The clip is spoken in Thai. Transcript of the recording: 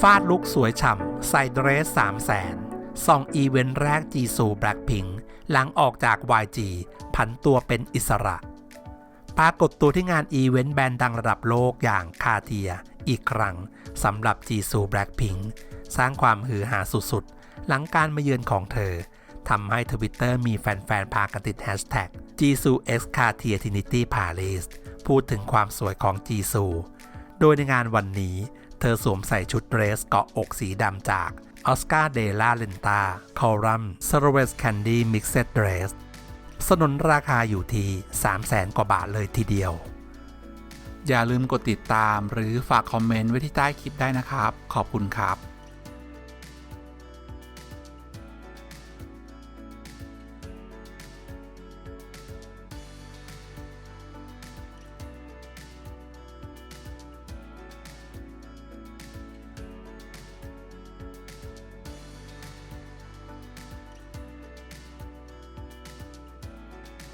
ฟาดลุกสวยฉ่ำใส่เดรส3 0 0แสนส่องอีเวนต์แรกจีซูแบล็คพิงหลังออกจาก YG ผันตัวเป็นอิสระ ปรากฏตัวที่งานอีเวนต์แบรนด์ดังระดับโลกอย่างคาเทีย อีกครั้งสำหรับจีซูแบล็คพิงสร้างความฮือหาสุดๆ หลังการมาเยือนของเธอทำให้ทวิตเตอร์มีแฟนๆ พากันติดแฮชแท็กจีซูเอ็กซ์คาเทียทินิตี้พาเลสพูดถึงความสวยของจีซู โดยในงานวันนี้ เธอสวมใส่ชุดเดรสเกาะอกสีดำจากออสการ์เดล่าเลนตาคอรัมซาร์เวสแคนดี้มิกเซตเดรสสนนราคาอยู่ที่3 0 0แสนกว่าบาทเลยทีเดียว อย่าลืมกดติดตามหรือฝากคอมเมนต์ไว้ที่ใต้คลิปได้นะครับ ขอบคุณครับ